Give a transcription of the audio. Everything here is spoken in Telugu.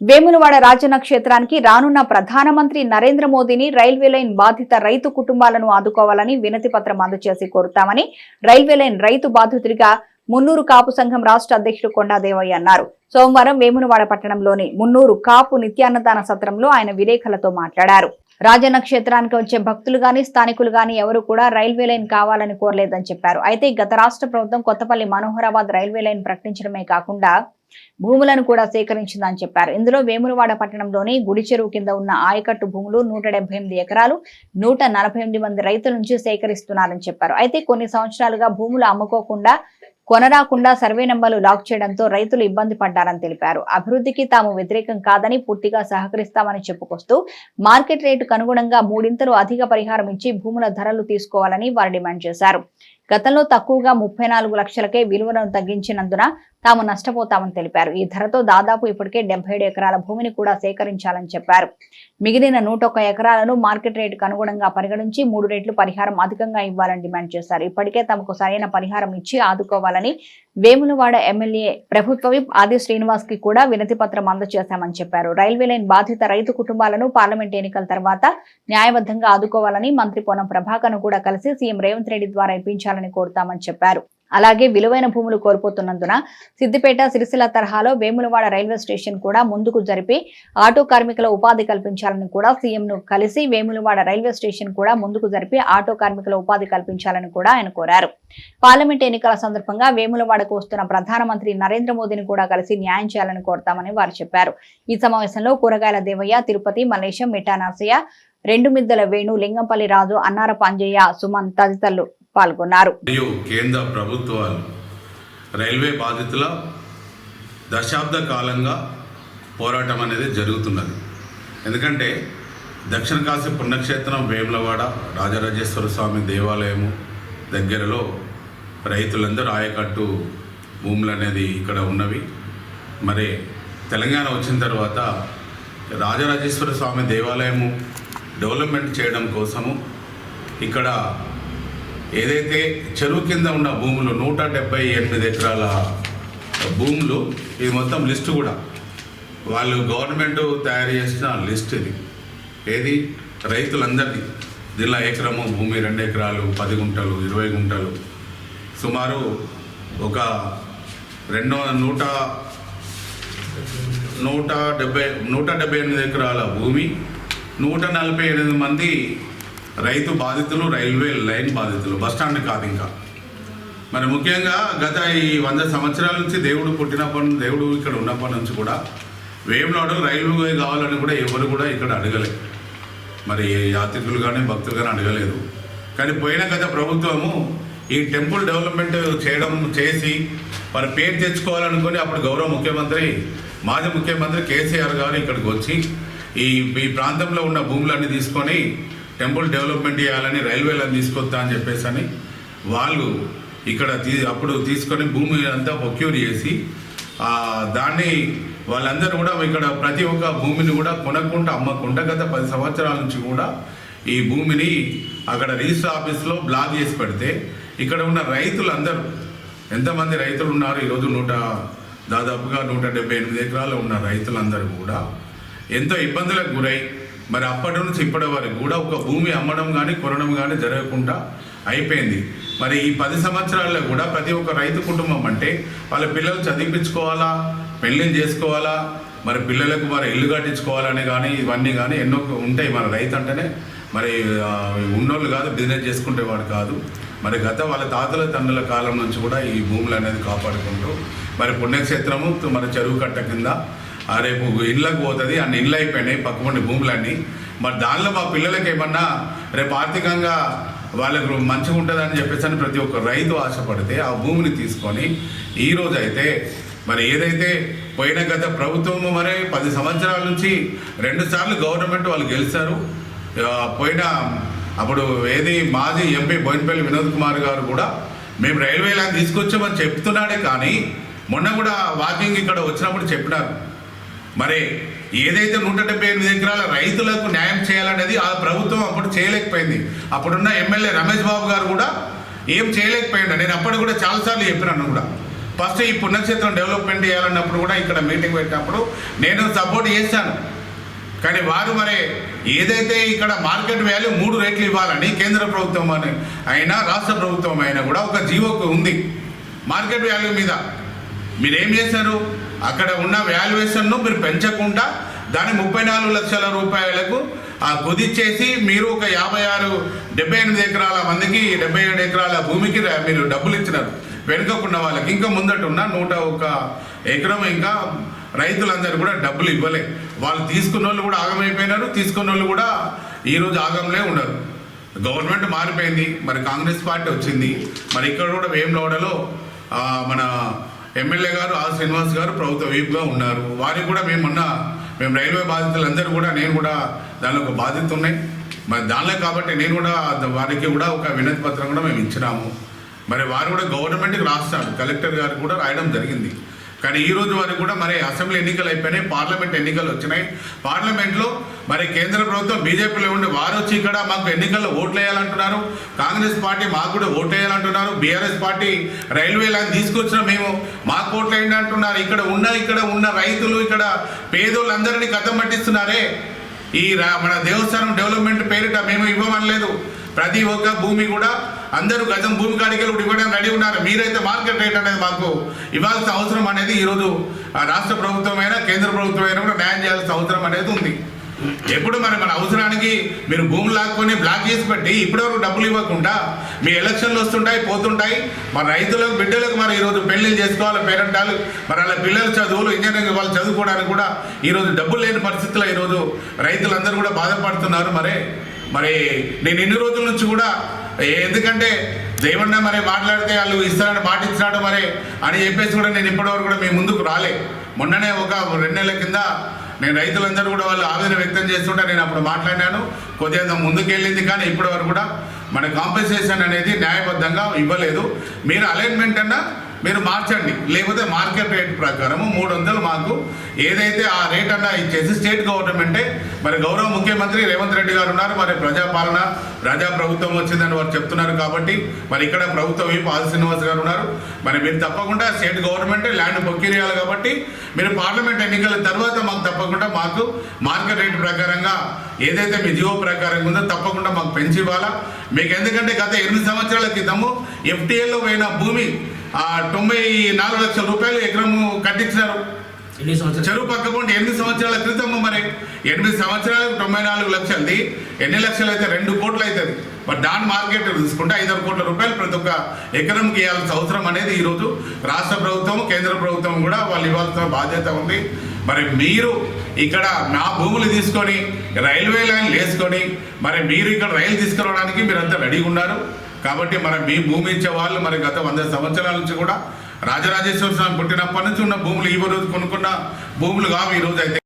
వేములవాడ రాజన్న క్షేత్రానికి రానున్న ప్రధానమంత్రి నరేంద్ర మోదీని రైల్వే లైన్ బాధిత రైతు కుటుంబాలను ఆదుకోవాలని వినతి పత్రం అందజేసి కోరుతామని రైల్వే లైన్ రైతు బాధితుడిగా మున్నూరు కాపు సంఘం రాష్ట్ర అధ్యక్షుడు కొండాదేవయ్య అన్నారు. సోమవారం వేమునవాడ పట్టణంలోని మున్నూరు కాపు నిత్యాన్నదాన సత్రంలో ఆయన విలేకరులతో మాట్లాడారు. రాజన్న క్షేత్రానికి వచ్చే భక్తులు గాని స్థానికులు గాని ఎవరు కూడా రైల్వే లైన్ కావాలని కోరలేదని చెప్పారు. అయితే గత రాష్ట్ర ప్రభుత్వం కొత్తపల్లి మనోహరాబాద్ రైల్వే లైన్ ప్రకటించడమే కాకుండా భూములను కూడా సేకరించిందని చెప్పారు. ఇందులో వేములవాడ పట్టణంలోని గుడి చెరువు కింద ఉన్న ఆయకట్టు భూములు నూట డెబ్బై ఎనిమిది ఎకరాలు నూట నలభై ఎనిమిది మంది రైతుల నుంచి సేకరిస్తున్నారని చెప్పారు. అయితే కొన్ని సంవత్సరాలుగా భూములు అమ్ముకోకుండా కొనరాకుండా సర్వే నెంబర్లు లాక్ చేయడంతో రైతులు ఇబ్బంది పడ్డారని తెలిపారు. అభివృద్ధికి తాము వ్యతిరేకం కాదని పూర్తిగా సహకరిస్తామని చెప్పుకొస్తూ మార్కెట్ రేటుకు అనుగుణంగా మూడింతలు అధిక పరిహారం ఇచ్చి భూముల ధరలు తీసుకోవాలని వారు డిమాండ్ చేశారు. గతంలో తక్కువగా ముప్పై నాలుగు లక్షలకే విలువలను తగ్గించినందున తాము నష్టపోతామని తెలిపారు. ఈ ధరతో దాదాపు ఇప్పటికే డెబ్బై ఏడు ఎకరాల భూమిని కూడా సేకరించాలని చెప్పారు. మిగిలిన నూట ఒక్క ఎకరాలను మార్కెట్ రేటుకు అనుగుణంగా పరిగణించి మూడు రెట్లు పరిహారం అధికంగా ఇవ్వాలని డిమాండ్ చేశారు. ఇప్పటికే తమకు సరైన పరిహారం ఇచ్చి ఆదుకోవాలని వేములవాడ ఎమ్మెల్యే ప్రభుత్వ విప్ ఆది శ్రీనివాస్కి కూడా వినతి పత్రం అందజేశామని చెప్పారు. రైల్వే లైన్ బాధిత రైతు కుటుంబాలను పార్లమెంట్ ఎన్నికల తర్వాత న్యాయబద్ధంగా ఆదుకోవాలని మంత్రి పొన్నం ప్రభాకర్ను కూడా కలిసి సీఎం రేవంత్ రెడ్డి ద్వారా ఇప్పించాలని కోరుతామని చెప్పారు. అలాగే విలువైన భూములు కోల్పోతున్నందున సిద్దిపేట సిరిసిల్ల తరహాలో వేములవాడ రైల్వే స్టేషన్ కూడా ముందుకు జరిపి ఆటో కార్మికుల ఉపాధి కల్పించాలని కూడా సీఎం ను కలిసి వేములవాడ రైల్వే స్టేషన్ కూడా ముందుకు జరిపి ఆటో కార్మికుల ఉపాధి కల్పించాలని కూడా ఆయన కోరారు. పార్లమెంట్ ఎన్నికల సందర్భంగా వేములవాడకు వస్తున్న ప్రధానమంత్రి నరేంద్ర మోదీని కూడా కలిసి న్యాయం చేయాలని కోరుతామని వారు చెప్పారు. ఈ సమావేశంలో కూరగాయల దేవయ్య తిరుపతి మలేషం మిఠా నర్సయ్య రెండు మిద్దల వేణు లింగంపల్లి రాజు అన్నార పాంజయ్య సుమన్ తదితరులు పాల్గొన్నారు. మరియు కేంద్ర ప్రభుత్వాలు రైల్వే బాధితుల దశాబ్ద కాలంగా పోరాటం అనేది జరుగుతున్నది. ఎందుకంటే దక్షిణ కాశీ పుణ్యక్షేత్రం వేములవాడ రాజరాజేశ్వర స్వామి దేవాలయము దగ్గరలో రైతులందరూ ఆయకట్టు భూములు అనేది ఇక్కడ ఉన్నవి. మరి తెలంగాణ వచ్చిన తర్వాత రాజరాజేశ్వర స్వామి దేవాలయము డెవలప్మెంట్ చేయడం కోసము ఇక్కడ ఏదైతే చెరువు కింద ఉన్న భూములు నూట డెబ్బై ఎనిమిది ఎకరాల భూములు ఇది మొత్తం లిస్టు కూడా. వాళ్ళు గవర్నమెంట్ తయారు చేసిన లిస్ట్ ఇది. ఏది? రైతులందరికీ జిల్లా ఎకరము భూమి రెండు ఎకరాలు పది గుంటలు ఇరవై గుంటలు. సుమారు ఒక రెండు నూట నూట డెబ్బై నూట డెబ్బై ఎనిమిది ఎకరాల భూమి నూట నలభై ఎనిమిది మంది రైతు బాధితులు రైల్వే లైన్ బాధితులు బస్ స్టాండ్ కాదు ఇంకా. మరి ముఖ్యంగా గత ఈ వంద సంవత్సరాల నుంచి దేవుడు పుట్టినప్పటి నుంచి దేవుడు ఇక్కడ ఉన్నప్పటి నుంచి కూడా వేములాడు రైల్వే కావాలని కూడా ఎవరు కూడా ఇక్కడ అడగలేదు మరి యాత్రికులు కానీ భక్తులు కానీ అడగలేదు. కానీ పోయిన గత ప్రభుత్వము ఈ టెంపుల్ డెవలప్మెంట్ చేయడం చేసి మరి పేరు తెచ్చుకోవాలనుకుని అప్పుడు గౌరవ ముఖ్యమంత్రి మాజీ ముఖ్యమంత్రి కేసీఆర్ గారు ఇక్కడికి వచ్చి ఈ ఈ ప్రాంతంలో ఉన్న భూములన్నీ తీసుకొని టెంపుల్ డెవలప్మెంట్ చేయాలని రైల్వేలను తీసుకొస్తా అని చెప్పేసి అని వాళ్ళు ఇక్కడ తీ అప్పుడు తీసుకొని భూమి అంతా ప్రొక్యూర్ చేసి దాన్ని వాళ్ళందరూ కూడా ఇక్కడ ప్రతి ఒక్క భూమిని కూడా కొనకుండా అమ్మకుండా గత పది సంవత్సరాల నుంచి కూడా ఈ భూమిని అక్కడ రిజిస్టర్ ఆఫీస్లో బ్లాక్ చేసి పెడితే ఇక్కడ ఉన్న రైతులందరూ ఎంతమంది రైతులు ఉన్నారు? ఈరోజు నూట దాదాపుగా నూట డెబ్బై ఎనిమిది ఎకరాలు ఉన్న రైతులందరూ కూడా ఎంతో ఇబ్బందులకు గురై మరి అప్పటి నుంచి ఇప్పటి వరకు కూడా ఒక భూమి అమ్మడం కానీ కొనడం కానీ జరగకుండా అయిపోయింది. మరి ఈ పది సంవత్సరాల్లో కూడా ప్రతి ఒక్క రైతు కుటుంబం అంటే వాళ్ళ పిల్లలు చదివించుకోవాలా? పెళ్ళిళ్ళు చేసుకోవాలా? మరి పిల్లలకు మరి ఇల్లు కట్టించుకోవాలని కానీ ఇవన్నీ కానీ ఎన్నో ఉంటాయి మన రైతు అంటేనే. మరి ఉన్నోళ్ళు కాదు బిజినెస్ చేసుకునేవాడు కాదు. మరి గత వాళ్ళ తాతల తండ్రుల కాలం నుంచి కూడా ఈ భూములు అనేది కాపాడుకుంటూ మరి పుణ్యక్షేత్రము మన చెరువు కట్ట కింద రేపు ఇళ్ళకు పోతుంది అన్ని ఇళ్ళు అయిపోయినాయి పక్కపండి భూములన్నీ. మరి దానిలో మా పిల్లలకి ఏమన్నా రేపు ఆర్థికంగా వాళ్ళకు మంచిగా ఉంటుందని చెప్పేసి ప్రతి ఒక్క రైతు ఆశపడితే ఆ భూమిని తీసుకొని ఈరోజు అయితే మరి ఏదైతే పోయిన గత ప్రభుత్వం మరి పది సంవత్సరాల నుంచి రెండు సార్లు గవర్నమెంట్ వాళ్ళు గెలిచారు. పోయిన అప్పుడు ఏది మాజీ ఎంపీ బోయినపల్లి వినోద్ కుమార్ గారు కూడా మేము రైల్వే లైన్ తీసుకొచ్చామని చెప్తున్నాడే కానీ మొన్న కూడా వాకింగ్ ఇక్కడ వచ్చినప్పుడు చెప్పినారు. మరి ఏదైతే నూట డెబ్బై ఎనిమిది ఎకరాల రైతులకు న్యాయం చేయాలనేది ఆ ప్రభుత్వం అప్పుడు చేయలేకపోయింది. అప్పుడున్న ఎమ్మెల్యే రమేష్ బాబు గారు కూడా ఏం చేయలేకపోయాడు. నేను అప్పుడు కూడా చాలాసార్లు చెప్పినాను కూడా. ఫస్ట్ ఈ పుణ్యక్షేత్రం డెవలప్మెంట్ చేయాలన్నప్పుడు కూడా ఇక్కడ మీటింగ్ పెట్టినప్పుడు నేను సపోర్ట్ చేశాను. కానీ వారు మరి ఏదైతే ఇక్కడ మార్కెట్ వాల్యూ మూడు రేట్లు ఇవ్వాలని కేంద్ర ప్రభుత్వం అని అయినా రాష్ట్ర ప్రభుత్వం అయినా కూడా ఒక జీవోకు ఉంది. మార్కెట్ వాల్యూ మీద మీరు ఏం చేశారు? అక్కడ ఉన్న వాల్యుయేషన్ను మీరు పెంచకుండా దాన్ని ముప్పై నాలుగు లక్షల రూపాయలకు కుదిచ్చేసి మీరు ఒక యాభై ఆరు డెబ్బై ఎనిమిది ఎకరాల మందికి డెబ్బై ఏడు ఎకరాల భూమికి మీరు డబ్బులు ఇచ్చినారు. వెనుకకున్న వాళ్ళకి ఇంకా ముందట ఉన్న నూట ఒక ఎకరం ఇంకా రైతులందరూ కూడా డబ్బులు ఇవ్వలే. వాళ్ళు తీసుకున్న వాళ్ళు కూడా ఆగమైపోయినారు తీసుకున్న వాళ్ళు కూడా ఈరోజు ఆగంలే ఉన్నారు. గవర్నమెంట్ మారిపోయింది మరి కాంగ్రెస్ పార్టీ వచ్చింది. మరి ఇక్కడ కూడా వేములవాడలో మన ఎమ్మెల్యే గారు ఆర్ శ్రీనివాస్ గారు ప్రభుత్వ వీపుగా ఉన్నారు. వారికి కూడా మేము మొన్న మేము రైల్వే బాధితులందరూ కూడా నేను కూడా దానిలో ఒక బాధ్యత ఉన్నాయి. మరి దానిలో కాబట్టి నేను కూడా వారికి కూడా ఒక వినతి పత్రం కూడా మేము ఇచ్చినాము. మరి వారు కూడా గవర్నమెంట్కి రాస్తారు. కలెక్టర్ గారికి కూడా రాయడం జరిగింది. కానీ ఈ రోజు వరకు కూడా మరి అసెంబ్లీ ఎన్నికలు అయిపోయినాయి పార్లమెంట్ ఎన్నికలు వచ్చినాయి. పార్లమెంట్లో మరి కేంద్ర ప్రభుత్వం బీజేపీలో ఉండి వారు వచ్చి ఇక్కడ మాకు ఎన్నికల్లో ఓట్లు వేయాలంటున్నారు కాంగ్రెస్ పార్టీ మాకు కూడా ఓట్లు వేయాలంటున్నారు బీఆర్ఎస్ పార్టీ రైల్వే లైన్ తీసుకొచ్చిన మేము మాకు ఓట్లు వేయండి అంటున్నారు. ఇక్కడ ఉన్న ఇక్కడ ఉన్న రైతులు ఇక్కడ పేదోళ్ళందరినీ కథం పట్టిస్తున్నారే. ఈ రా- మన దేవస్థానం డెవలప్మెంట్ పేరిట మేము ఇవ్వమనలేదు. ప్రతి ఒక్క భూమి కూడా అందరూ గతం భూమి కాడికి కూడా ఇవ్వడానికి రెడీ ఉన్నారు. మీరైతే మార్కెట్ రేట్ అనేది మాకు ఇవ్వాల్సిన అవసరం అనేది ఈరోజు రాష్ట్ర ప్రభుత్వం అయినా కేంద్ర ప్రభుత్వం అయినా కూడా న్యాయం చేయాల్సిన అవసరం అనేది ఉంది. ఎప్పుడు మరి మన అవసరానికి మీరు భూములు లాక్కొని బ్లాక్ చేసి పెట్టి ఇప్పటివరకు డబ్బులు ఇవ్వకుండా మీ ఎలక్షన్లు వస్తుంటాయి పోతుంటాయి. మన రైతులకు బిడ్డలకు మరి ఈరోజు పెళ్ళిళ్ళు చేసుకోవాలి పేరెంటాలు. మరి అలా పిల్లల చదువులు ఇంజనీరింగ్ వాళ్ళు చదువుకోవడానికి కూడా ఈరోజు డబ్బులు లేని పరిస్థితుల్లో ఈరోజు రైతులందరూ కూడా బాధపడుతున్నారు. మరి మరి నేను ఇన్ని రోజుల నుంచి కూడా ఎందుకంటే దేవన్న మరి మాట్లాడితే వాళ్ళు ఇస్తారని పాటిస్తున్నాడు మరి అని చెప్పేసి కూడా నేను ఇప్పటివరకు కూడా మీ ముందుకు రాలే. మొన్ననే ఒక రెండు నెలల కింద నేను రైతులందరూ కూడా వాళ్ళు ఆవేదన వ్యక్తం చేస్తుంటే నేను అప్పుడు మాట్లాడినాను. కొద్దిగా ముందుకెళ్ళింది కానీ ఇప్పటివరకు కూడా మన కాంపెన్సేషన్ అనేది న్యాయబద్ధంగా ఇవ్వలేదు. మీరు అలైన్మెంట్ అన్నా మీరు మార్చండి. లేకపోతే మార్కెట్ రేట్ ప్రకారము మూడు వందలు మాకు ఏదైతే ఆ రేట్ అన్నా ఇచ్చేసి స్టేట్ గవర్నమెంటే మరి గౌరవ ముఖ్యమంత్రి రేవంత్ రెడ్డి గారు ఉన్నారు. మరి ప్రజాపాలన ప్రజా ప్రభుత్వం వచ్చిందని వారు చెప్తున్నారు కాబట్టి మరి ఇక్కడ ప్రభుత్వ వైపు ఆది శ్రీనివాస్ గారు ఉన్నారు. మరి మీరు తప్పకుండా స్టేట్ గవర్నమెంటే ల్యాండ్ పొక్కిరియాలి కాబట్టి మీరు పార్లమెంట్ ఎన్నికల తర్వాత మాకు తప్పకుండా మాకు మార్కెట్ రేట్ ప్రకారంగా ఏదైతే మీ జీవో ప్రకారంగా ఉందో తప్పకుండా మాకు పెంచి ఇవ్వాలా. మీకు ఎందుకంటే గత ఎనిమిది సంవత్సరాల క్రితము ఎఫ్టీఏలో పోయిన భూమి తొంభై నాలుగు లక్షల రూపాయలు ఎకరము కట్టించినారు. చెరువు పక్కకుండా ఎనిమిది సంవత్సరాల క్రితం మరి. ఎనిమిది సంవత్సరాలకు తొంభై నాలుగు లక్షలది. ఎన్ని లక్షలు అయితే? రెండు కోట్లు అవుతుంది. బట్ దాని మార్కెట్ తీసుకుంటే ఐదారు కోట్ల రూపాయలు ప్రతి ఒక్క ఎకరంకి ఇవ్వాల్సిన అవసరం అనేది ఈరోజు రాష్ట్ర ప్రభుత్వం కేంద్ర ప్రభుత్వం కూడా వాళ్ళు ఇవ్వాల్సిన బాధ్యత ఉంది. మరి మీరు ఇక్కడ నా భూములు తీసుకొని రైల్వే లైన్లు వేసుకొని మరి మీరు ఇక్కడ రైలు తీసుకురావడానికి మీరంతా రెడీగా ఉన్నారు. కాబట్టి మనం మీ భూమి ఇచ్చే వాళ్ళు మరి గత వంద సంవత్సరాల నుంచి కూడా రాజరాజేశ్వర స్వామి పుట్టినప్పటి నుంచి ఉన్న భూములు ఈ రోజు కొనుక్కున్న భూములు కావు ఈ రోజు అయితే.